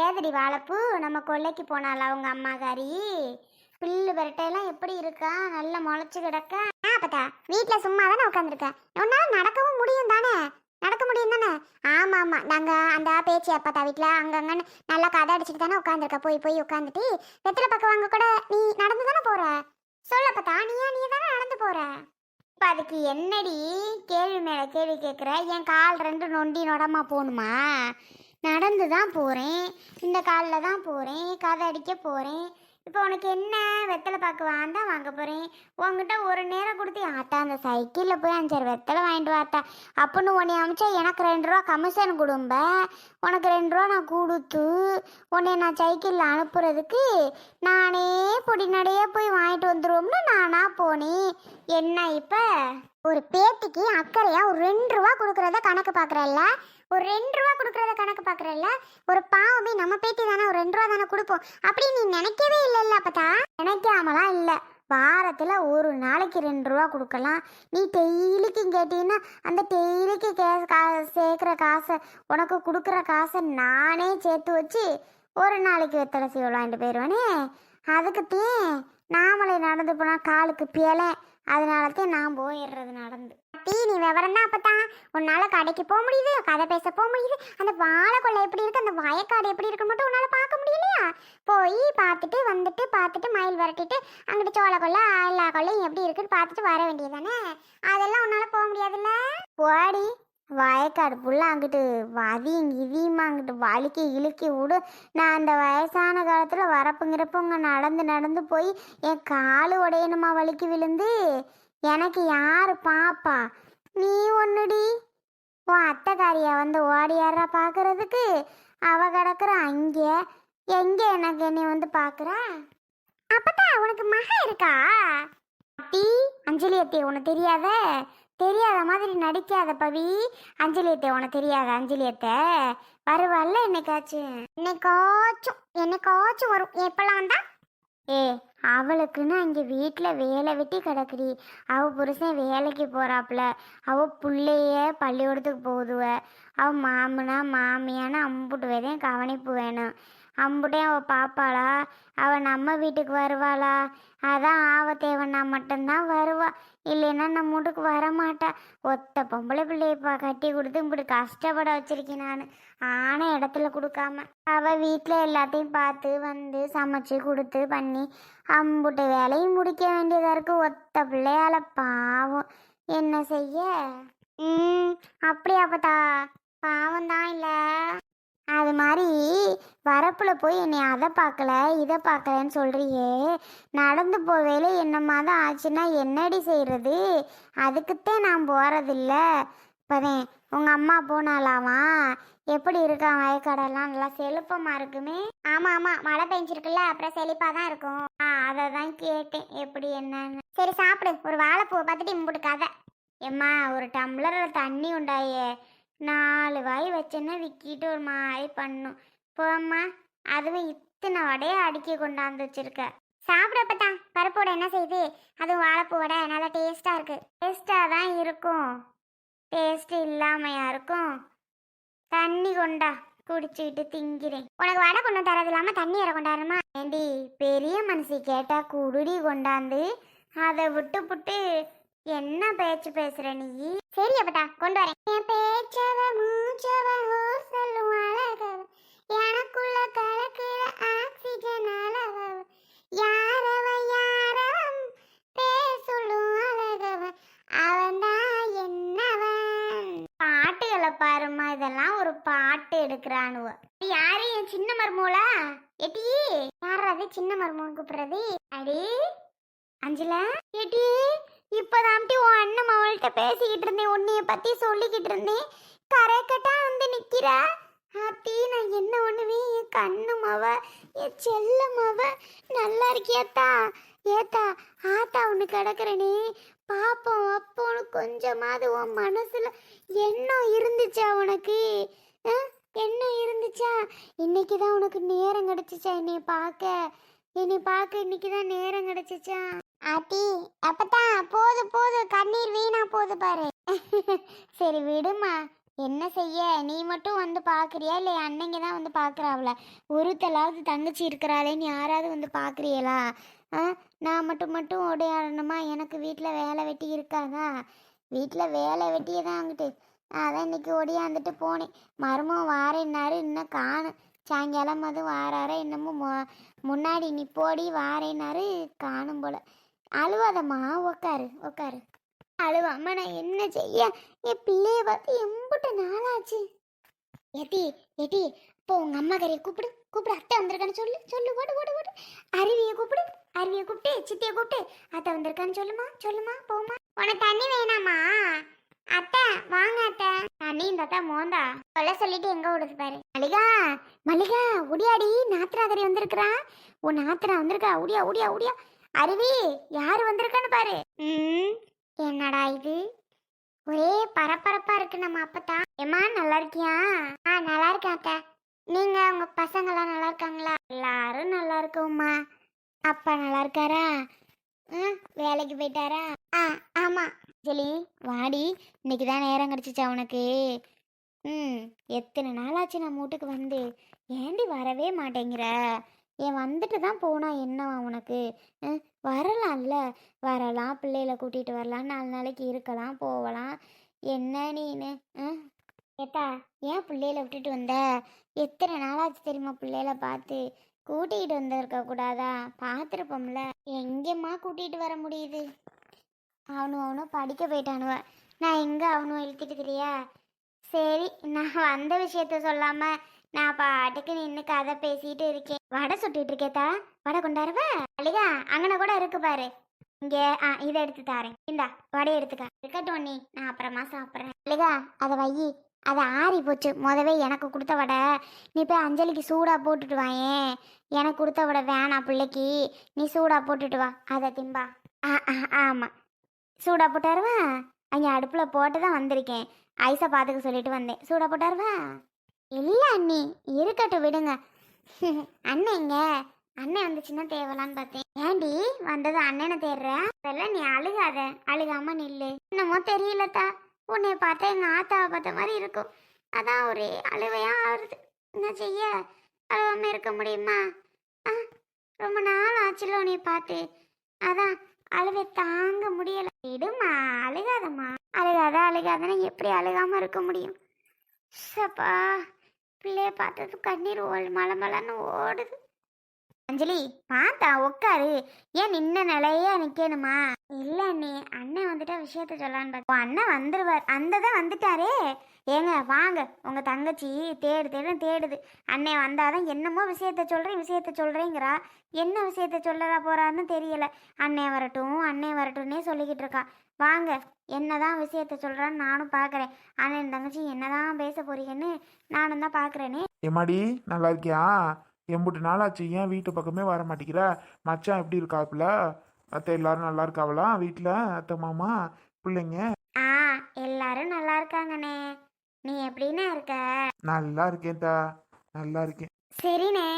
ஏதடி வாழைப்பூ நம்ம கொல்லைக்கு போனால அவங்க அம்மாக்காரி பில்லு விரட்டையெல்லாம் எப்படி இருக்கா? நல்லா முளைச்சு கிடக்க? அப்பதா வீட்டில் சும்மா தானே உட்காந்துருக்கேன் உன்னால் நடக்கவும் முடியும் தானே? நடக்க முடியும் தானே? ஆமா ஆமா. நாங்கள் அந்த பேச்சு அப்பத்தா வீட்டில் அங்கங்கன்னு நல்லா கதை அடிச்சுட்டு தானே உட்காந்துருக்க போய் போய் உட்காந்துட்டு வெத்தலை பக்கம் வாங்க கூட நீ நடந்து தானே போற? சொல்லப்பத்தா நீயா நீ தானே நடந்து போற? இப்போ அதுக்கு என்னடி கேள்வி மேலே கேள்வி கேட்குற என் கால் ரெண்டு நொண்டி நொடமா போகணுமா நடந்து தான் போகிறேன் இந்த காலில் தான் போகிறேன் கதை அடிக்க போகிறேன் இப்போ உனக்கு என்ன வெத்தலை பாக்கு வாந்தான் வாங்க போகிறேன் உங்ககிட்ட ஒரு நேரம் கொடுத்து ஆத்தா அந்த சைக்கிளில் போய் அஞ்சாறு வெத்தலை வாங்கிட்டு வாத்தா. அப்புடின்னு உன்னை அமைச்சா எனக்கு ரெண்டு ரூபா கமிஷன் கொடும்ப. உனக்கு ரெண்டு ரூபா நான் கொடுத்து உன்னை நான் சைக்கிளில் அனுப்புறதுக்கு நானே பொடி நடையே போய் வாங்கிட்டு வந்துருவோம்னு நானா போனேன். என்ன இப்போ? ஒரு பேத்திக்கு அக்கறையா ஒரு ரெண்டு ரூபா கொடுக்குறத கணக்கு பார்க்குறல்ல ஒரு ரெண்டு ரூபா கொடுக்குறத கணக்கு பார்க்குறல்ல? ஒரு பாவமே நம்ம பேட்டி தானே ஒரு ரெண்டு ரூபா தானே கொடுப்போம். அப்படி நீ நினைக்கவே இல்லைல்ல அப்பதா? நினைக்காமலாம் இல்லை. வாரத்தில் ஒரு நாளைக்கு ரெண்டு ரூபா கொடுக்கலாம். நீ டெய்லிக்கும் கேட்டீங்கன்னா அந்த டெய்லிக்கு கே கா சேர்க்குற காசை உனக்கு கொடுக்குற காசை நானே சேர்த்து வச்சு ஒரு நாளைக்கு வெத்தலை சீவல் வாங்கிட்டு போயிடுவேனே? அதுக்குத்தான் நாமளே நடந்து போனால் காலுக்கு பியலை அதனாலத்தான் நான் போயிடுறது நடந்து. டீ நீ விவரம் தான் அப்பதான். உன்னால கடைக்கு போக முடியுது கதை பேச போக முடியுது. அந்த வாழைக்கொள்ளை எப்படி இருக்கு அந்த வயக்காடு எப்படி இருக்கு மட்டும் உன்னால பார்க்க முடியலையா? போய் பார்த்துட்டு வந்துட்டு பார்த்துட்டு மயில் விரட்டிட்டு அங்கிட்டு சோள கொள்ளை எல்லா கொள்ளையும் எப்படி இருக்குன்னு பார்த்துட்டு வர வேண்டியதானே அதெல்லாம் உன்னால போக முடியாதுல்ல? போடி. வயக்காடு புள்ள அங்கிட்டு வதியும் இதியுமா அங்கிட்டு வலிக்கி இழுக்கி விடு. நான் அந்த வயசான காலத்தில் வரப்புங்கிறப்பங்க நடந்து நடந்து போய் என் காலு உடையணுமா வலிக்கு விழுந்து? எனக்கு யார் பாப்பா? நீ ஒன்றுடி உன் அத்தைக்காரியா வந்து ஓடியாரா பார்க்கறதுக்கு அவ கிடக்குற அங்கே. எங்கே எனக்கு என்னை வந்து பார்க்குறா அப்பதான் உனக்கு மக இருக்கா? அத்தி அஞ்சலி அத்தி உனக்கு தெரியாத? தெரியாத மாதிரி நடிக்காத பவி. அஞ்சலி அத்தை உனக்கு தெரியாத அஞ்சலி அத்தை வருவாள்ல என்னைக்காச்சும்? என்னைக்காச்சும் என்னைக்காச்சும் வரும். எப்பெல்லாம் வந்தா? ஏ அவளுக்குன்னு அங்கே வீட்டில் வேலை வெட்டி கிடக்குடி. அவ புருஷன் வேலைக்கு போகிறாப்புல அவ புள்ளைய பள்ளிக்கூடத்துக்கு போகுதுவ. அவ மாமனா மாமியான்னு அம்புட்டு வேதையும் கவனிப்பு வேணும். அம்புட்டையும் அவள் பாப்பாளா? அவள் நம்ம வீட்டுக்கு வருவாளா? அதான் ஆவ மட்டும்தான் வருவா. இல்லைன்னா நம்ம வீட்டுக்கு வரமாட்டா. ஒத்த பொம்பளை பிள்ளையப்பா கட்டி கொடுத்து இப்படி கஷ்டப்பட வச்சிருக்கேன் நான். ஆன இடத்துல கொடுக்காம. அவள் வீட்டில் எல்லாத்தையும் பார்த்து வந்து சமைச்சு கொடுத்து பண்ணி அம்புட்டு வேலையும் முடிக்க வேண்டியதாக இருக்கு. ஒத்த பிள்ளையால பாவம். என்ன செய்ய? ம் அப்படியாப்பத்தா பாவம் தான் இல்லை. அது மாதிரி வரப்பில் போய் என்னை அதை பார்க்கல இதை பார்க்கலன்னு சொல்கிறியே நடந்து போவேல என்னம்மா தான் ஆச்சுன்னா என்னடி செய்கிறது அதுக்குத்தான் நான் போகிறதில்ல இப்போதே உங்கள் அம்மா போனாலாமா? எப்படி இருக்கான் வயக்காடெல்லாம்? நல்லா செழுப்பமாக இருக்குமே. ஆமாம் ஆமாம் மழை பெஞ்சிருக்குல்ல அப்புறம் செழிப்பாக தான் இருக்கும். ஆ அதை தான் கேட்டேன் எப்படி என்னன்னு. சரி சாப்பிடு ஒரு வாழைப்பூவை பார்த்துட்டு இம்புடுக்காத எம்மா ஒரு டம்ளரில் தண்ணி உண்டாயே. நாலு வாய் வச்சேன்னா விக்கிட்டு ஒரு மாதிரி பண்ணும். போம்மா அதுவும் இத்தனை வடையை அடுக்கி கொண்டாந்து வச்சிருக்க. சாப்பிடப்பட்டா பருப்போட என்ன செய்யுது அதுவும் வாழைப்பூவோட நல்லா டேஸ்ட்டாக இருக்கு. டேஸ்ட்டாக தான் இருக்கும். டேஸ்ட் இல்லாமையா இருக்கும். தண்ணி கொண்டா குடிச்சுக்கிட்டு திங்கிறேன். உனக்கு வடை கொண்டு தரது இல்லாமல் தண்ணி வர கொண்டாருமா ஏண்டி பெரிய மனசு கேட்டால் குடுடி கொண்டாந்து அதை விட்டு புட்டு என்ன பேச்சு பேசுற நீ? சரி அப்பட்டா கொண்டு வரேன். என் பேர் மருமூன்னு அடி. அஞ்சலா. ஏட்டி இப்பதான்ட்டி உன் அண்ணன் அவள்கிட்ட பேசிக்கிட்டு இருந்தேன். உன்னைய பத்தி சொல்லிக்கிட்டு இருந்தேன். கரெக்டா வந்து நிக்கிறா. ஆத்தி நான் என்ன பண்ணுவேன் என் கண்ணு மவ என் செல்ல மவ நல்லா இருக்கியாத்தா? ஏத்தா ஆத்தா ஒன்று கிடக்குறனே. பாப்போம் அப்போன்னு கொஞ்சமாவது உன் மனசுல எண்ணம் இருந்துச்சா உனக்கு? என்ன இருந்துச்சா? இன்னைக்கு தான் உனக்கு நேரம் கிடைச்சிச்சா என்னைய பார்க்க? இனி பார்க்க இன்னைக்கு தான் நேரம் கிடைச்சிச்சா? ஆட்டி அப்பதான் போது போது கண்ணீர் வீணா போது பாரு. சரி விடுமா. என்ன செய்ய? நீ மட்டும் வந்து பார்க்குறியா இல்லை அன்னைங்க தான் வந்து பார்க்குறாவுல ஒருத்தலாவது தங்கச்சி இருக்கிறாளேன்னு யாராவது வந்து பார்க்குறீங்களா ஆ நான் மட்டும் மட்டும் உடையாடணுமா? எனக்கு வீட்டில் வேலை வெட்டி இருக்காதா? வீட்டில் வேலை வெட்டியே தான் அங்கிட்டு. அதான் இன்னைக்கு ஒடியாந்துட்டு போனேன். மருமம் வாரேன்னாரு இன்னும் காணும். சாயங்காலம் அது வாரார என்னமோ மு- முன்னாடி நீ போடி வாரேனாரு காணும் போல. அழுவாதம்மா உக்காரு உக்காரு. அழுவாம நான் என்ன செய்ய? என் பிள்ளைய பார்த்து எம்புட்டு நாளாச்சு. எட்டி எட்டி இப்போ உங்க அம்மா கறியை கூப்பிடு கூப்பிடு அத்தை வந்திருக்கான்னு சொல்லு சொல்லு ஓடு ஓடு ஓடு. அருவியை கூப்பிடு அருவியை கூப்பிட்டு சித்தியை கூப்பிட்டு அத்தை வந்திருக்கான்னு சொல்லுமா சொல்லுமா போமா உனக்கு தண்ணி வேணாமா? அத்தை வாங்க அத்தை. தண்ணி இந்த அத்தை மோந்தா. சொல்ல சொல்லிட்டு எங்க ஓடுது பாரு. மல்லிகா மல்லிகா உடியாடி நாத்திராதரி வந்திருக்கிறா. உன் நாத்திரா வந்திருக்கா. உடியா உடியா உடியா அருவி யாரு வந்திருக்கான்னு பாரு. ம் என்னடா இது? ஒரே பரபரப்பா இருக்கு நம்ம அப்பத்தா. ஏமா நல்லா இருக்கியா? ஆ நல்லா இருக்கேன் அத்தை. நீங்க உங்க பசங்க எல்லாம் நல்லா இருக்காங்களா? எல்லாரும் நல்லா இருக்கோம்மா. அப்பா நல்லா இருக்காரா? ம் வேலைக்கு போயிட்டாரா? ஆ ஆமா. ஜெலி வாடி இன்னைக்கு தான் நேரம் கிடச்சிச்சா உனக்கு? ம் எத்தனை நாளாச்சு நான் வீட்டுக்கு வந்து? ஏண்டி வரவே மாட்டேங்கிற? ஏன் வந்துட்டு தான் போனா என்னவா உனக்கு? ம், வரலாம்ல. வரலாம் பிள்ளைகளை கூட்டிகிட்டு வரலாம் நாலு நாளைக்கு இருக்கலாம் போகலாம். என்ன நீனு? ம்? ஏத்தா ஏன் பிள்ளைகளை விட்டுட்டு வந்த? எத்தனை நாளாச்சு தெரியுமா பிள்ளைகளை பார்த்து? கூட்டிகிட்டு வந்திருக்க கூடாதா? பார்த்துருப்போம்ல. எங்கேம்மா கூட்டிகிட்டு வர முடியுது? அவனும் அவனும் படிக்க போயிட்டானுவ. நான் எங்கே அவனும் இழுத்துட்டுக்கிறியா சரி நான் வந்த விஷயத்த சொல்லாம நான் பாட்டுக்கு நின்று கதை பேசிட்டு இருக்கேன். வடை சுட்டுட்டு இருக்கேத்தா வடை கொண்டாருவ அழிகா அங்கன கூட இருக்கு பாரு. இங்க ஆ இதை எடுத்து தாரேன். இந்தா வடை எடுத்துக்க. இருக்கட்டும் நீ நான் அப்புறமா சாப்பிட்றேன். அழிகா அதை வை அது ஆறி போச்சு. முதவே எனக்கு கொடுத்த வடை. நீ போய் அஞ்சலிக்கு சூடா போட்டுட்டு வாயேன் எனக்கு கொடுத்த வடை வேணாம் பிள்ளைக்கு. நீ சூடா போட்டுட்டு வா. அதை திம்பா ஆ ஆ ஆமாம் சூடா போட்டாருவா அங்கே அடுப்பில் போட்டு தான் வந்திருக்கேன். ஐஸை பார்த்துக்க சொல்லிட்டு வந்தேன். சூடா போட்டாருவா இல்லை அண்ணி இருக்கட்டும் விடுங்க. அண்ணன் எங்க? அண்ணன் வந்துச்சுன்னா தேவலான்னு பார்த்தேன். ஏண்டி வந்தது அண்ணனை தேடுற? அதெல்லாம் நீ அழுகாத. அழுகாம நில்லு. என்னமோ தெரியலத்தா. உன்னை பார்த்தா எங்கள் ஆத்தாவை பார்த்த மாதிரி இருக்கும். அதான் ஒரே அழுவையா ஆறுது என்ன செய்ய? அழுவாம இருக்க முடியுமா? ஆ ரொம்ப நாள் ஆச்சுல உன்னை பார்த்து. அதான் அழுவை தாங்க முடியல. விடுமா அழுகாதம்மா. அழுகாத அழுகாதன்னு எப்படி அழுகாம இருக்க முடியும்? சப்பா பிள்ளைய பார்த்தது கண்ணீர் ஓல் மலை மலைன்னு ஓடுது. அஞ்சலி பார்த்தா உட்காரு ஏன் நின்ன நிலையே நிக்கணுமா? இல்ல அண்ணே அண்ணன் வந்துட்டா விஷயத்த சொல்லான்னு பார்த்தா அண்ணன் வந்துருவார். அந்த தான் வந்துட்டாரே. ஏங்க வாங்க. உங்க தங்கச்சி தேடு தேடு தேடுது. அண்ணே வந்தாதான் என்னமோ விஷயத்த சொல்றேன் விஷயத்த சொல்றேங்கிறா. என்ன விஷயத்த சொல்லறா போறான்னு தெரியல. அண்ணே வரட்டும் அண்ணே வரட்டும்னே சொல்லிக்கிட்டு இருக்கா. வாங்க என்னதான் விஷயத்த சொல்றான்னு நானும் பாக்குறேன். அண்ணன் தங்கச்சி என்னதான் பேச போறீங்கன்னு நானும் தான் பாக்குறேனே. எம்மாடி நல்லா இருக்கியா? எம்புட்டு நாளாச்சு ஏன் வீட்டு பக்கமே வர மாட்டேங்கிற? மச்சான் எப்படி இருக்காப்புல? அத்தை எல்லாரும் நல்லா இருக்காவளா? வீட்டில் அத்தை மாமா பிள்ளைங்க? ஆ எல்லாரும் நல்லா இருக்காங்கண்ணே. நீ எப்படிண்ணே இருக்க? நல்லா இருக்கேன் தா நல்லா இருக்கேன். சரிண்ணே.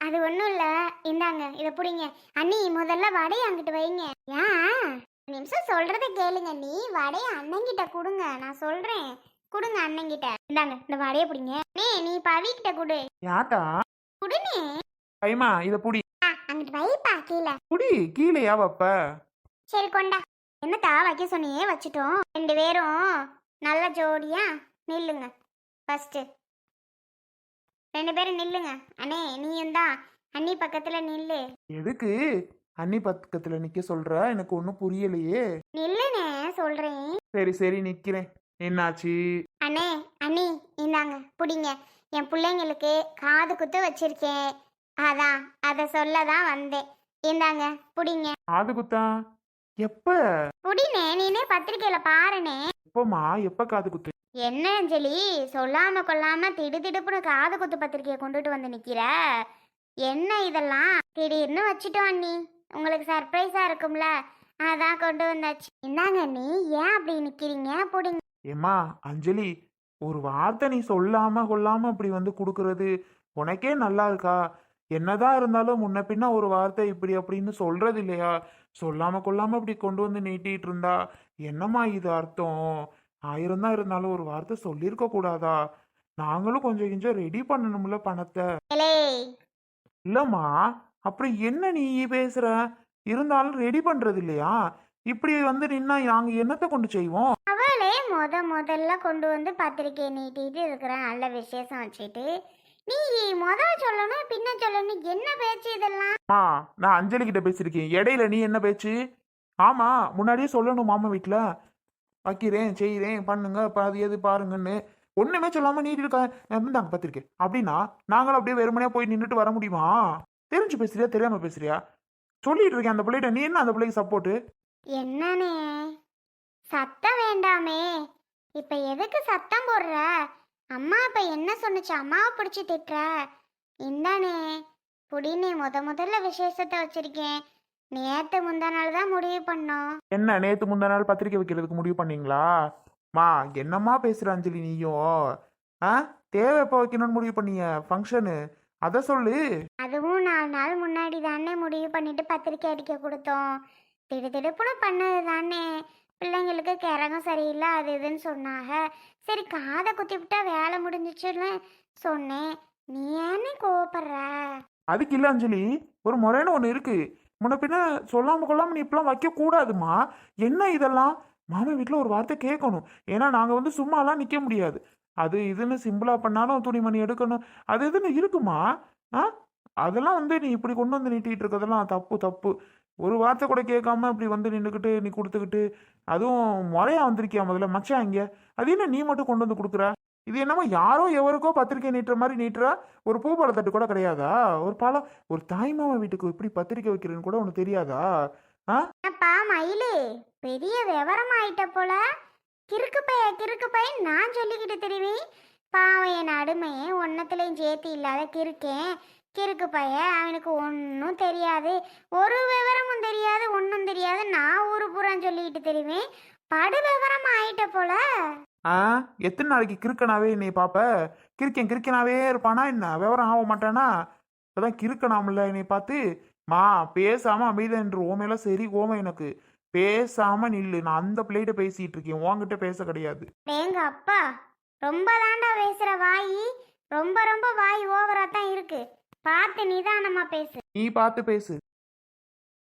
அது ஒன்றும் இல்லை. இந்தாங்க இதை பிடிங்க. அண்ணி முதல்ல வடையை அங்கிட்டு வைங்க. ஏன் நிமிஷம் சொல்றத கேளுங்க நீ வடையை அண்ணங்கிட்ட கொடுங்க. நான் சொல்றேன். கொடுங்க அண்ணங்கிட்ட. இந்தாங்க இந்த வடையை பிடிங்க. நீ நீ பவிக்கிட்ட கொடு. யாட்டா குடுனே கைமா இதை புடி. அங்கிட்டு வைப்பா கீழே. புடி கீழேயா வப்ப சரி கொண்டா. என்னத்தா வைக்க சொன்னியே வச்சுட்டோம். ரெண்டு பேரும் நல்ல ஜோடியா நில்லுங்க. ஃபர்ஸ்ட் ரெண்டு பேரும் நில்லுங்க. அண்ணே நீயும் தான். அண்ணி பக்கத்துல நில்லு. எதுக்கு? அண்ணி பக்கத்தில் நிற்க சொல்ற? எனக்கு ஒன்றும் புரியலையே. நில்லுனே சொல்றேன். சரி சரி நிற்கிறேன் என்னாச்சு? அண்ணே அண்ணி இந்தாங்க புடிங்க. என் பிள்ளைங்களுக்கு காது குத்து வச்சிருக்கேன் அதான் அதை சொல்ல தான் வந்தேன். இந்தாங்க புடிங்க. காது குத்தா? எப்ப? புடினே நீனே பத்திரிக்கையில பாருனே. எப்பமா எப்ப காது குத்து? என்ன அஞ்சலி சொல்லாம கொள்ளாம திடு திடுப்புன்னு காது குத்து பத்திரிக்கையை கொண்டுட்டு வந்து நிக்கிற? என்ன இதெல்லாம்? திடீர்னு வச்சுட்டோம் அண்ணி. உங்களுக்கு சர்ப்ரைஸா இருக்கும்ல. அதான் கொண்டு வந்தாச்சு. இந்தாங்க அண்ணி ஏன் அப்படி நிக்கிறீங்க? புடிங்க. ஏம்மா அஞ்சலி ஒரு வார்த்தை நீ சொல்லாம கொள்ளாம அப்படி வந்து கொடுக்கறது உனக்கே நல்லா இருக்கா? என்னதான் இருந்தாலும் முன்ன பின்ன ஒரு வார்த்தை இப்படி அப்படின்னு சொல்றது இல்லையா? சொல்லாம கொள்ளாம இப்படி கொண்டு வந்து நீட்டிட்டு இருந்தா என்னம்மா இது அர்த்தம்? ஆயிரம் தான் இருந்தாலும் ஒரு வார்த்தை சொல்லியிருக்க கூடாதா? நாங்களும் கொஞ்சம் கொஞ்சம் ரெடி பண்ணணும்ல பணத்தை. இல்லம்மா அப்புறம் என்ன நீ பேசுற? இருந்தாலும் ரெடி பண்றது இல்லையா? இப்படி வந்து நின்னா நாங்க என்னத்தை கொண்டு செய்வோம்? முத முதல்ல கொண்டு வந்து பத்திரிக்கையை நீட்டிட்டு இருக்கிற நல்ல விசேஷம் வச்சுட்டு? நீ முத சொல்லணும் பின்ன சொல்லணும் என்ன பேச்சு இதெல்லாம்? அம்மா நான் அஞ்சலி கிட்ட பேசியிருக்கேன். இடையில நீ என்ன பேச்சு? ஆமா முன்னாடியே சொல்லணும் மாமா வீட்டில் வைக்கிறேன் செய்கிறேன் பண்ணுங்க அது எது பாருங்கன்னு. ஒண்ணுமே சொல்லாம நீ இருக்க இருந்தாங்க பார்த்திருக்கேன் அப்படின்னா நாங்களும் அப்படியே வெறுமனே போய் நின்றுட்டு வர முடியுமா? தெரிஞ்சு பேசுறியா தெரியாம பேசுறியா? சொல்லிட்டு இருக்கேன் அந்த பிள்ளைகிட்ட. நீ என்ன அந்த பிள்ளைக்கு சப்போர்ட்டு என்னனே சத்தம் வேண்டாமே. இப்ப எதுக்கு சத்தம் போடுற? அம்மா இப்ப என்ன சொன்னுச்சு? அம்மாவை பிடிச்சி திட்டுற? இந்தானே புடினே முத முதல்ல விசேஷத்தை வச்சிருக்கேன். நேத்து முந்தா நாள் தான் முடிவு பண்ணோம். என்ன நேத்து முந்தா நாள் பத்திரிக்கை வைக்கிறதுக்கு முடிவு பண்ணீங்களா? மா என்னம்மா பேசுற அஞ்சலி நீயும் ஆ தேவை எப்போ வைக்கணும்னு முடிவு பண்ணீங்க? ஃபங்க்ஷனு. அதை சொல்லு. அதுவும் நாலு நாள் முன்னாடி தானே முடிவு பண்ணிட்டு பத்திரிக்கை அடிக்க கொடுத்தோம். திடு திடுப்புன்னு பண்ணது தானே. பிள்ளைங்களுக்கு கிறகம் சரியில்லை அது இதுன்னு சொன்னாங்க. சரி காதை குத்தி விட்டா வேலை முடிஞ்சிச்சுன்னு சொன்னேன். நீ ஏன்னு கோவப்படுற? அதுக்கு இல்லை அஞ்சலி ஒரு முறைன்னு ஒன்று இருக்கு. முன்ன பின்ன சொல்லாம கொள்ளாம நீ இப்பெல்லாம் வைக்க கூடாதுமா என்ன இதெல்லாம்? மாமா வீட்டில் ஒரு வார்த்தை கேட்கணும். ஏன்னா நாங்கள் வந்து சும்மாலாம் நிற்க முடியாது. அது இதுன்னு சிம்பிளாக பண்ணாலும் துணிமணி எடுக்கணும். அது இதுன்னு இருக்குமா? ஆ? அதெல்லாம் வந்து நீ இப்படி கொண்டு வந்து நீட்டிகிட்டு இருக்கிறதெல்லாம் தப்பு தப்பு. ஒரு வார்த்தை கூட கேட்காம இப்படி வந்து நின்றுக்கிட்டு நீ கொடுத்துக்கிட்டு அதுவும் முறையா வந்திருக்கியா முதல்ல? மச்சான் இங்கே. அது என்ன நீ மட்டும் கொண்டு வந்து கொடுக்குற? இது என்னமோ யாரோ எவருக்கோ பத்திரிக்கை நீட்டுற மாதிரி நீட்டுறா? ஒரு பூ தட்டு கூட கிடையாதா? ஒரு பழம் ஒரு தாய்மாமா வீட்டுக்கு இப்படி பத்திரிக்கை வைக்கிறேன்னு கூட உனக்கு தெரியாதா? ஆ? மயிலு? பெரிய விவரம் ஆயிட்ட போல. கிறுக்கு பைய கிறுக்கு பையன் நான் சொல்லிக்கிட்டு தெரிவி பாவம் என் அடிமையே. ஒன்னத்துலேயும் சேர்த்து இல்லாத கிறுக்கேன் கிறுக்கு பைய அவனுக்கு ஒன்றும் தெரியாது. ஒரு விவரமும் தெரியாது ஒன்றும் தெரியாது. நான் ஊரு பூரா சொல்லிக்கிட்டு தெரிவேன். படு விவரம் ஆயிட்ட போல. ஆ எத்தனை நாளைக்கு கிறுக்கனாவே நீ பாப்ப? கிறுக்கன் கிறுக்கனாவே இருப்பானா என்ன? விவரம் ஆக மாட்டானா? இப்பதான் கிறுக்கனாமல என்னை பார்த்து. மா பேசாம அமைதின்ற ஓமையெல்லாம் சரி ஓமை எனக்கு. பேசாம நில்லு. நான் அந்த பிள்ளைகிட்ட பேசிட்டு இருக்கேன். உன்கிட்ட பேச கிடையாது. எங்க அப்பா ரொம்ப தாண்டா பேசுற வாய். ரொம்ப ரொம்ப வாய் ஓவரா தான் இருக்கு. பார்த்து நிதானமா பேசு. நீ பார்த்து பேசு.